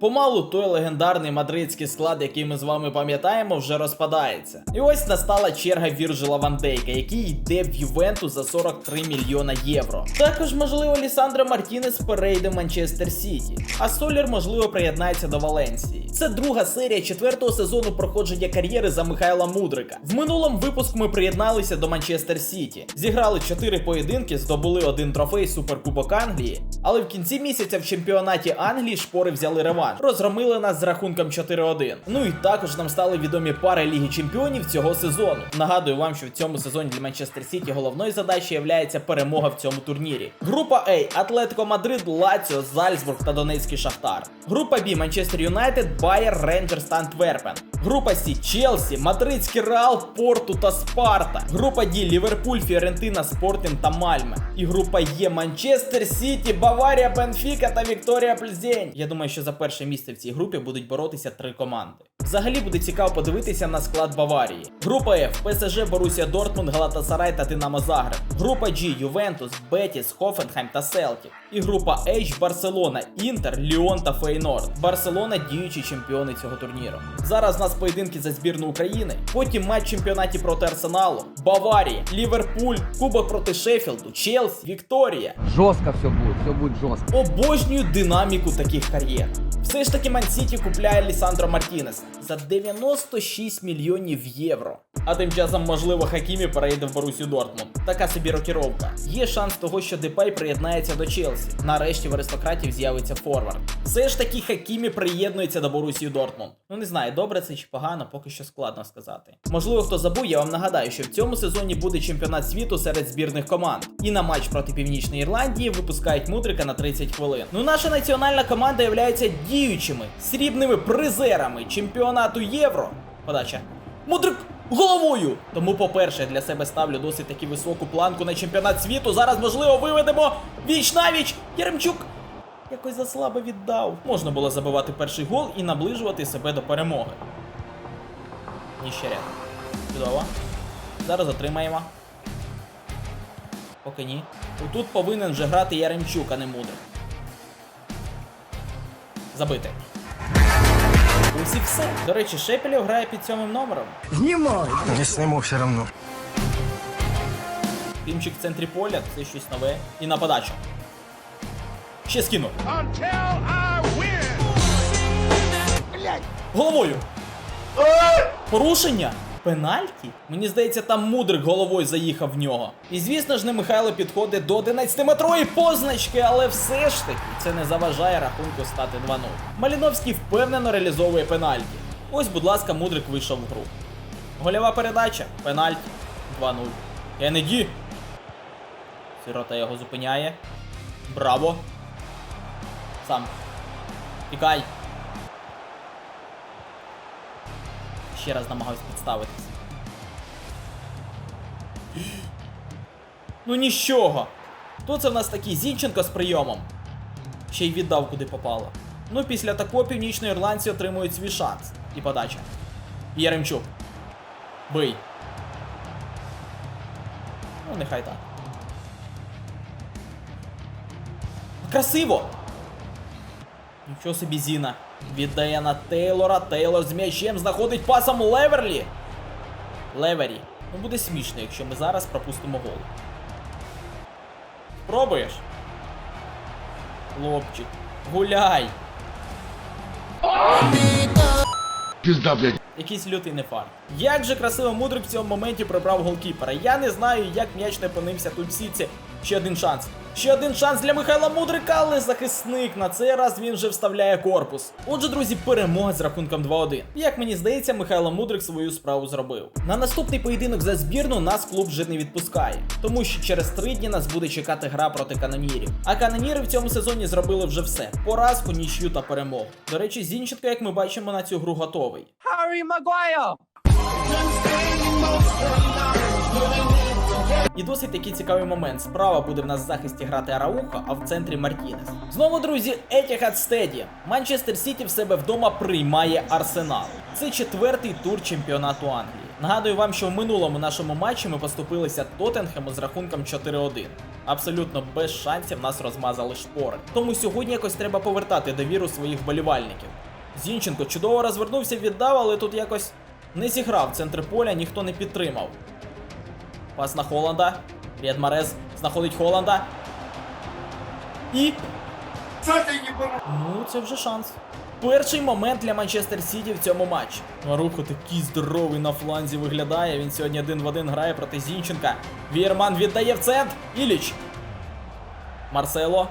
Помалу той легендарний мадридський склад, який ми з вами пам'ятаємо, вже розпадається. І ось настала черга Вірджила Ван Дейка, який йде в Ювенту за 43 мільйона євро. Також, можливо, Лісандро Мартінес перейде в Манчестер Сіті, а Солір, можливо, приєднається до Валенсії. Це друга серія четвертого сезону проходження кар'єри за Михайла Мудрика. В минулому випуску ми приєдналися до Манчестер Сіті, зіграли 4 поєдинки, здобули один трофей Суперкубок Англії, але в кінці місяця в чемпіонаті Англії шпори взяли реванш, розгромили нас з рахунком 4-1. Ну і також нам стали відомі пари Ліги Чемпіонів цього сезону. Нагадую вам, що в цьому сезоні для Манчестер Сіті головною задачею є перемога в цьому турнірі. Група А Атлетико Мадрид, Лаціо, Зальцбург та Донецький Шахтар. Група Б Манчестер Юнайтед, Байер, Рейнджерс та Антверпен. Група С Челсі, Мадридський Реал, Порту та Спарта. Група Д Ліверпуль, Фіорентина, Спортінг та Мальме. І група Є Манчестер Сіті, Баварія, Бенфіка та Вікторія Пльзень. Я думаю, що за перше місце в цій групі будуть боротися три команди. Взагалі буде цікаво подивитися на склад Баварії. Група F ПСЖ, Борусія Дортмунд, Галатасарай та Динамо Загреб. Група G Ювентус, Бетіс, Хофенхайм та Селтік. І група H Барселона, Інтер, Ліон та Фейнорд. Барселона діючі чемпіони цього турніру. Зараз у нас поєдинки за збірну України. Потім матч чемпіонаті проти Арсеналу, Баварії, Ліверпуль, Кубок проти Шеффілду, Челсі, Вікторія. Жестко все будет, все будет жестко. Обожнюю динаміку таких кар'єр. Все ж таки Ман-Сіті купляє Лісандро Мартінеса за 96 мільйонів євро. А тим часом, можливо, Хакімі перейде в Борусю Дортмунд. Така собі рокіровка. Є шанс того, що Депай приєднається до Челсі. Нарешті в аристократів з'явиться форвард. Все ж таки Хакімі приєднується до Борусії Дортмунд. Ну не знаю, добре це чи погано, поки що складно сказати. Можливо, хто забув, я вам нагадаю, що в цьому сезоні буде чемпіонат світу серед збірних команд. І на матч проти Північної Ірландії випускають мудрика на 30 хвилин. Ну, наша національна команда є діючими срібними призерами чемпіонату Євро. Подача. Мудрик головою! Тому, по-перше, для себе ставлю досить таки високу планку на чемпіонат світу. Зараз, можливо, виведемо віч на віч. Яремчук якось заслабо віддав. Можна було забивати перший гол і наближувати себе до перемоги. Ніщеря. Чудово. Зараз отримаємо. Поки ні. Тут повинен вже грати Яремчук, а не Мудрик. Забити. Усі все. До речі, Шепелєв грає під сьомим номером. Не сниму все равно. Тимчик в центрі поля, це щось нове. І на подачу. Ще скину. Головою. Порушення? Пенальті? Мені здається, там мудрик головою заїхав в нього. І звісно ж, не Михайло підходить до 11-метрової позначки, але все ж таки це не заважає рахунку стати 2-0. Маліновський впевнено реалізовує пенальті. Ось, будь ласка, мудрик вийшов в гру. Гольова передача, пенальті 2-0. Кеннеді. Сирота його зупиняє. Браво. Сам. Тікай. Ще раз намагаюсь підставитись. Ну нічого. Хто це в нас такий Зінченко з прийомом? Ще й віддав куди попало. Ну, після такого північноірландці отримують свій шанс. І подача. Яремчук. Бий. Ну, нехай так. Красиво! Нічого собі Зіна. Віддає на Тейлора. Тейлор з м'ячем знаходить пасом Леверлі. Левері. Ну буде смішно, якщо ми зараз пропустимо гол. Пробуєш? Хлопчик. Гуляй! Пизда, блядь. Якийсь лютий не фарт. Як же красиво мудрик в цьому моменті прибрав голкіпера. Я не знаю, як м'яч не опинився тут в сітці. Ще один шанс. Ще один шанс для Михайла Мудрика, але захисник на цей раз він вже вставляє корпус. Отже, друзі, перемога з рахунком 2-1. Як мені здається, Михайло Мудрик свою справу зробив. На наступний поєдинок за збірну нас клуб вже не відпускає, тому що через три дні нас буде чекати гра проти канонірів. А каноніри в цьому сезоні зробили вже все: поразку, нічю та перемогу. До речі, Зінченко, як ми бачимо, на цю гру готовий. І досить такий цікавий момент. Справа буде в нас в захисті грати Араухо, а в центрі Мартінес. Знову, друзі, Etihad Stadium. Манчестер Сіті в себе вдома приймає Арсенал. Це четвертий тур чемпіонату Англії. Нагадую вам, що в минулому нашому матчі ми поступилися Тоттенхему з рахунком 4-1. Абсолютно без шансів нас розмазали шпори. Тому сьогодні якось треба повертати довіру своїх вболівальників. Зінченко чудово розвернувся, віддав, але тут якось не зіграв центр поля, ніхто не підтримав. Пас на Холланда. Ріад Марез знаходить Холланда. І. Ну, це вже шанс. Перший момент для Манчестер Сіті в цьому матчі. Марухо такий здоровий на фланзі виглядає. Він сьогодні один в один грає проти Зінченка. Вірман віддає в центр. Іліч. Марсело.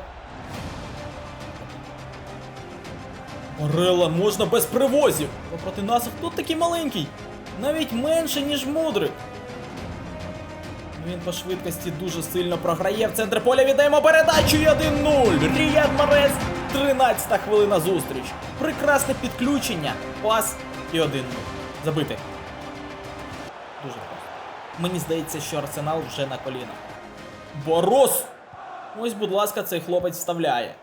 Орела можна без привозів. Бо проти нас хто такий маленький? Навіть менше, ніж мудрик. Він по швидкості дуже сильно програє. В центр поля віддаємо передачу і 1-0. Ріяд Марес, 13 хвилина зустріч. Прекрасне підключення. Пас і 1-0. Забити. Дуже просто. Мені здається, що Арсенал вже на колінах. Борос! Ось, будь ласка, цей хлопець вставляє.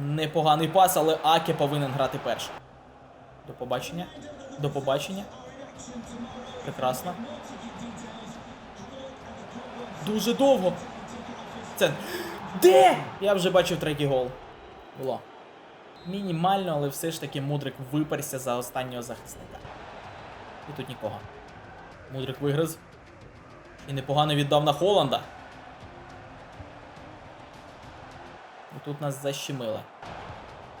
Непоганий пас, але Аке повинен грати перший. До побачення. До побачення. Прекрасно. Дуже довго. Це. Де? Я вже бачив третій гол. Було. Мінімально, але все ж таки Мудрик виперся за останнього захисника. І тут нікого. Мудрик вигриз. І непогано віддав на Холланда. І тут нас защемили.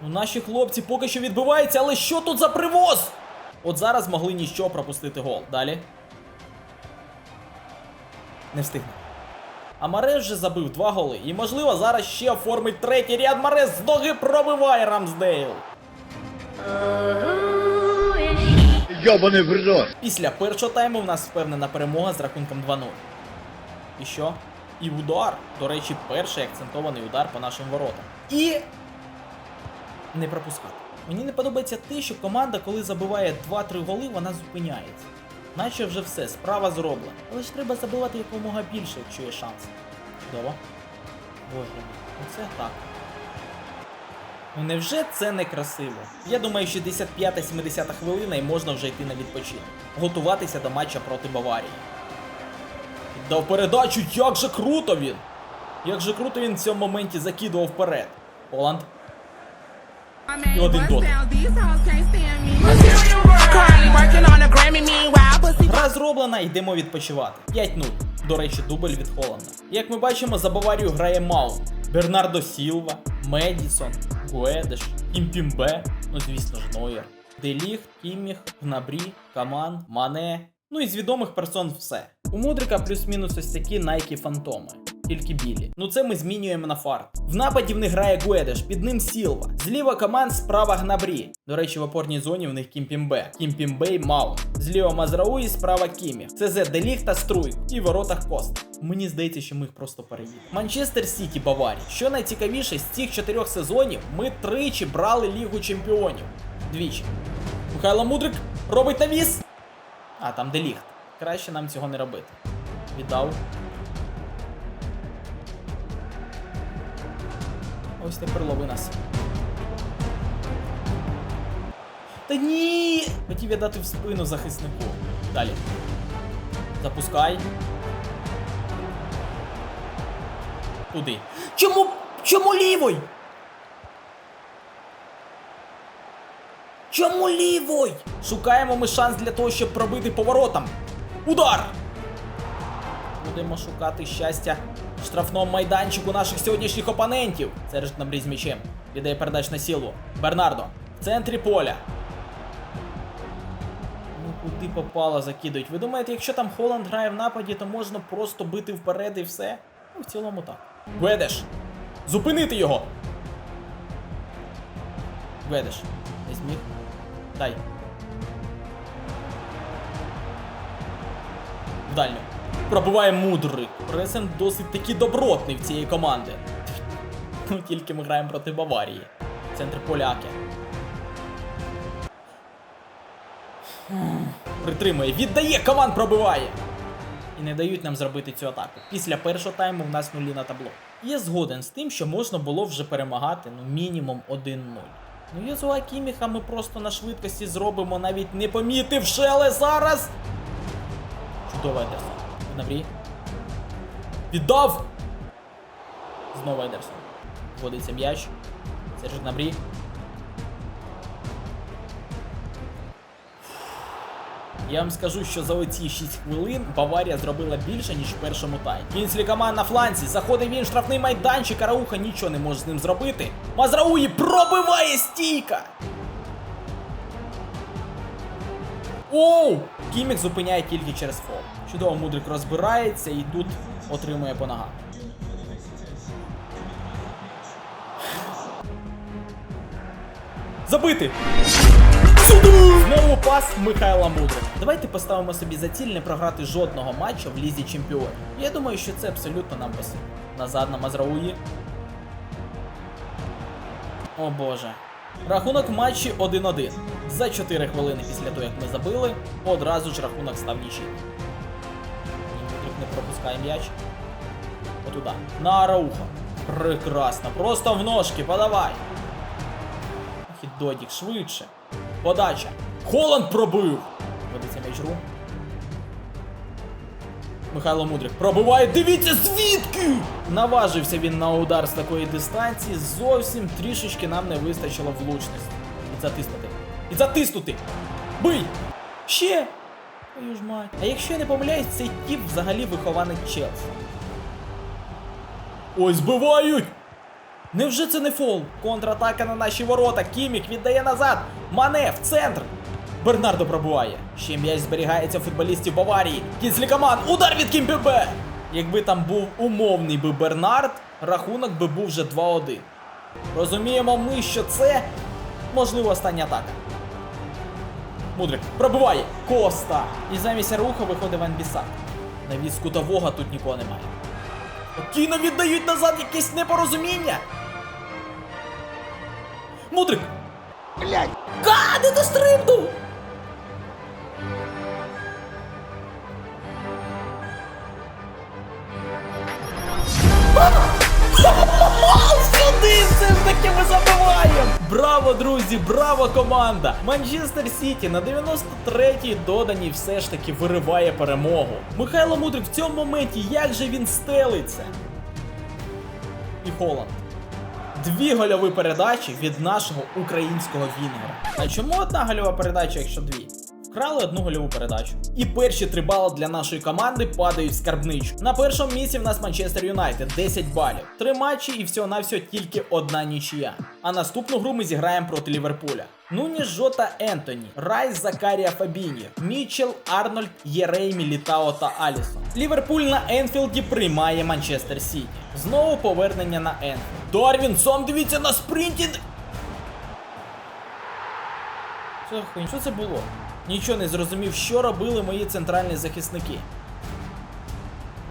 Ну, наші хлопці поки що відбиваються, але що тут за привоз? От зараз могли ніщо пропустити гол. Далі. Не встигне. А Марес вже забив два голи. І можливо зараз ще оформить третій ряд. Марес з ноги пробиває Рамсдейл. Йобаний бридос. Після першого тайму в нас впевнена перемога з рахунком 2-0. І що? І удар. До речі, перший акцентований удар по нашим воротам. І. Не пропускати. Мені не подобається те, що команда, коли забиває 2-3 голи, вона зупиняється. Наче вже все, справа зроблена. Але ж треба забивати якомога більше, якщо є шанс. Чудово. Боже мій, оце так. Ну невже це не красиво? Я думаю, 65-70 хвилина і можна вже йти на відпочинок. Готуватися до матча проти Баварії. Дав передачу, як же круто він! Як же круто він в цьому моменті закидував вперед. Оланд. І один дотик. Зроблена, йдемо відпочивати. 5-0. До речі, дубль від Холланда. Як ми бачимо, за Баварію грає Мау Бернардо Сілва, Медісон, Гуедеш, Імпімбе, ну звісно ж Нойер, Деліг, Кімміх, Гнабрі, Каман, Мане. Ну і з відомих персон все. У Мудрика плюс-мінус ось такі Nike Фантоми. Тільки білі. Ну це ми змінюємо на фарт. В нападі в них грає Гуедеш, під ним Сілва. Зліва команд, справа Гнабрі. До речі, в опорній зоні в них Кімпімбе. Кімпімбе і Маунт. Зліва Мазрауї, справа Кімі. ЦЗ Деліг та Струй. І в воротах Кост. Мені здається, що ми їх просто переїдемо. Манчестер Сіті Баварія. Що найцікавіше, з цих чотирьох сезонів ми тричі брали Лігу Чемпіонів. Двічі. Михайло Мудрик робить навіс. А, там Деліхт. Краще нам цього не робити. Віддав. Ось тепер лови нас. Та ні! Хотів я дати в спину захиснику. Далі. Запускай. Туди. Чому? Чому лівой? Чому лівой? Шукаємо ми шанс для того, щоб пробити поворотом. Удар! Будемо шукати щастя штрафному майданчику наших сьогоднішніх опонентів. Серж Гнабрі з м'ячем. Віддає передач на сілу. Бернардо. В центрі поля. Ну куди попало закидують. Ви думаєте, якщо там Холланд грає в нападі, то можна просто бити вперед і все? Ну, в цілому так. Гведеш! Зупинити його! Гведеш. Не зміг. Дай. В дальню. Пробиває мудрик. Пресинг досить таки добротний в цієї команди. Ну, тільки ми граємо проти Баварії. Центр поляки. Притримує, віддає, команд пробиває. І не дають нам зробити цю атаку. Після першого тайму в нас нулі на табло. Я згоден з тим, що можна було вже перемагати ну мінімум 1-0. Ну Єзуа Кіміха ми просто на швидкості зробимо, навіть не помітивши, але зараз Чудово Едерсон. Гнабрі. Віддав! Знову Едерсон. Вводиться м'яч. Серж Гнабрі. Я вам скажу, що за оці 6 хвилин Баварія зробила більше, ніж в першому таймі. Кінслі команд на фланці, заходить він в штрафний майданчик, Арауха нічого не може з ним зробити. Мазрауї пробиває стійка! Оу! Кімік зупиняє тільки через фол. Чудово, мудрик розбирається і тут отримує по ногам. Забити! Знову пас Михайла Мудрика. Давайте поставимо собі за ціль не програти жодного матчу в лізі чемпіонів. Я думаю, що це абсолютно нам посиль. Назад на Мазрауї. О боже. Рахунок матчі 1-1. За 4 хвилини після того, як ми забили, одразу ж рахунок став нічим. Мудрик не пропускає м'яч. Отуда. На Арауха. Прекрасно. Просто в ножки, подавай. Ах швидше. Подача. Холанд пробив. Ведеться м'яч ру. Михайло Мудрик пробиває. Дивіться звідки! Наважився він на удар з такої дистанції. Зовсім трішечки нам не вистачило влучності. І затиснути. І затиснути! Бий! Ще! Твою ж мать. А якщо я не помиляюсь, цей тіп взагалі вихований Челсі. Ой, збивають! Невже це не фол? Контратака на наші ворота. Кімік віддає назад. Мане в центр. Бернардо пробуває. Ще м'яч зберігається футболістів Баварії. Кінслікаман. Удар від Кімпебе. Якби там був умовний би Бернард, рахунок би був вже 2-1. Розуміємо ми, що це можливо остання атака. Мудрик пробиває. Коста. І замість руха виходить Ван Бісак. Навіть з кутового тут нікого немає. Спокійно віддають назад якесь непорозуміння. Мудрик! Блять! Ка, не дострибнув! Все ж таки ми забиваємо! Браво, друзі! Браво, команда! Манчестер Сіті на 93-й доданій все ж таки вириває перемогу. Михайло Мудрик в цьому моменті, як же він стелиться? І Холланд. Дві гольові передачі від нашого українського Вінгера. А чому одна гольова передача, якщо дві? Вкрали одну гольову передачу. І перші три бали для нашої команди падають в скарбничку. На першому місці в нас Манчестер Юнайтед 10 балів. Три матчі і всього навсього тільки одна нічия. А наступну гру ми зіграємо проти Ліверпуля. Нуні Жота Ентоні, Райс Закарія Фабіні, Мічел, Арнольд, Єрей, Мілітао та Алісон. Ліверпуль на Енфілді приймає Манчестер Сіті. Знову повернення на Енфілд. Дарвін, сам дивіться на спринті. Що це було? Нічого не зрозумів, що робили мої центральні захисники.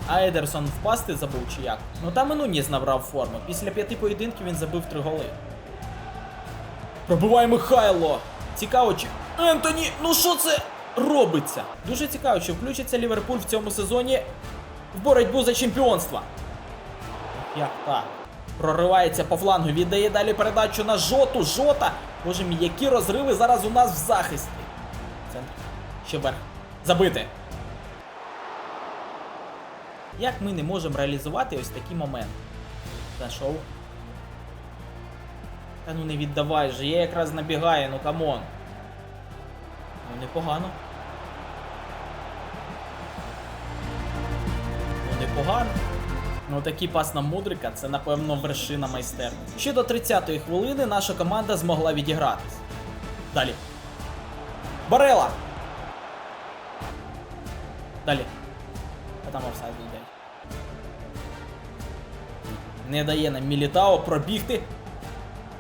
А Едерсон впасти забув чи як? Ну там і Нуніс набрав форму. Після п'яти поєдинків він забив три голи. Пробиває Михайло! Цікаво, чи. Ентоні, ну що це робиться? Дуже цікаво, чи включиться Ліверпуль в цьому сезоні в боротьбу за чемпіонство. Як так? Проривається по флангу, віддає далі передачу на жоту. Жота. Боже мій, які розриви зараз у нас в захисті. Центр. Ще вверх. Забити. Як ми не можемо реалізувати ось такі моменти? Зайшов. Та ну не віддавай же, я якраз набігаю, ну камон. Ну непогано. Ну непогано. Ну такий пас на мудрика це напевно вершина майстерності. Ще до 30-ї хвилини наша команда змогла відігратись. Далі. Барела! Далі. А там офсайд йде. Не дає нам Мілітао пробігти,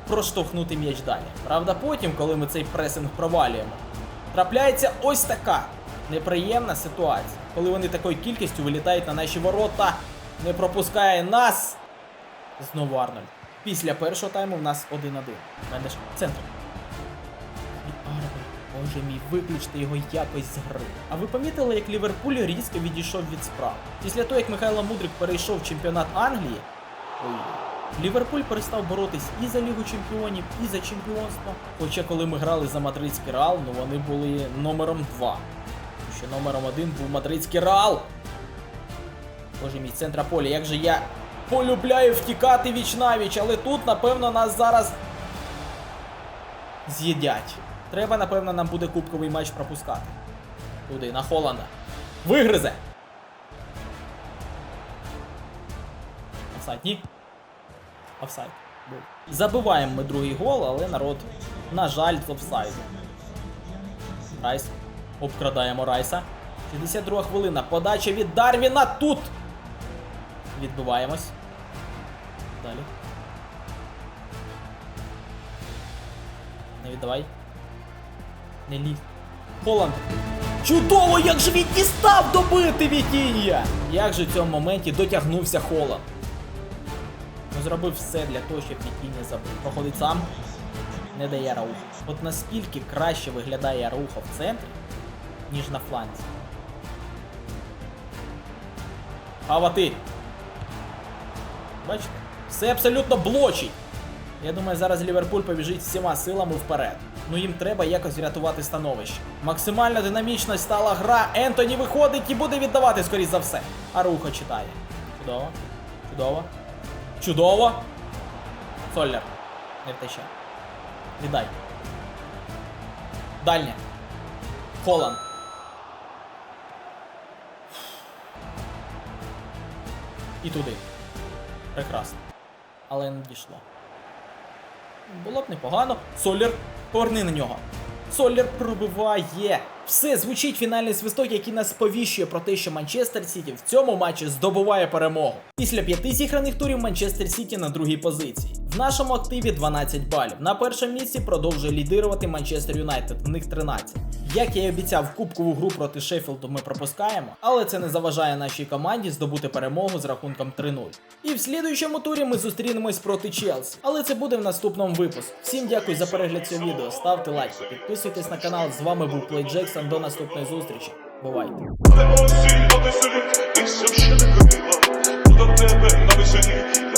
проштовхнути м'яч далі. Правда, потім, коли ми цей пресинг провалюємо, трапляється ось така неприємна ситуація, коли вони такою кількістю вилітають на наші ворота, не пропускає нас. Знову Арнольд. Після першого тайму в нас 1-1. Мендеш, центр. Боже мій, виключте його якось з гри. А ви помітили, як Ліверпуль різко відійшов від справ? Після того, як Михайло Мудрик перейшов в чемпіонат Англії, ой, Ліверпуль перестав боротись і за Лігу Чемпіонів, і за чемпіонство. Хоча коли ми грали за мадридський Реал, ну вони були номером 2. що номером один був мадридський Реал. Боже мій центра поля, як же я полюбляю втікати віч навіч, але тут, напевно, нас зараз з'їдять. Треба, напевно, нам буде кубковий матч пропускати. Туди, на Холланда. Вигризе! Офсайд, ні? Офсайд. Забиваємо ми другий гол, але народ, на жаль, з офсайду. Райс. Обкрадаємо Райса. 62 хвилина. Подача від Дарвіна тут. Відбиваємось. Далі. Не віддавай. Не лізь. Холланд. Чудово, як же він дістав добити Вітіння! Як же в цьому моменті дотягнувся Холланд. Ну, зробив все для того, щоб Вітіння забив. Проходить сам. Не дає Раухо. От наскільки краще виглядає Раухо в центрі, ніж на фланзі. Ава ти. Бачите? Все абсолютно блочить. Я думаю, зараз Ліверпуль побіжить всіма силами вперед. Ну їм треба якось врятувати становище. Максимально динамічно стала гра. Ентоні виходить і буде віддавати, скоріш за все. А Рухо читає. Чудово. Чудово. Чудово. Соллер. Не втече. Віддай. Дальня. Холланд. І туди. Прекрасно. Але не дійшло. Було б непогано. Соллер, поверни на нього. Соллер пробиває. Все, звучить фінальний свисток, який нас сповіщує про те, що Манчестер Сіті в цьому матчі здобуває перемогу. Після п'яти зіграних турів Манчестер Сіті на другій позиції. В нашому активі 12 балів. На першому місці продовжує лідирувати Манчестер Юнайтед. В них 13. Як я і обіцяв, кубкову гру проти Шеффілду ми пропускаємо, але це не заважає нашій команді здобути перемогу з рахунком 3-0. І в слідуючому турі ми зустрінемось проти Челсі. Але це буде в наступному випуску. Всім дякую за перегляд цього відео. Ставте лайк, підписуйтесь на канал. З вами був Плей Олександр, до наступної зустрічі. Бувайте. Але осінь, але сирі, і сім ще не крила, до тебе на весені.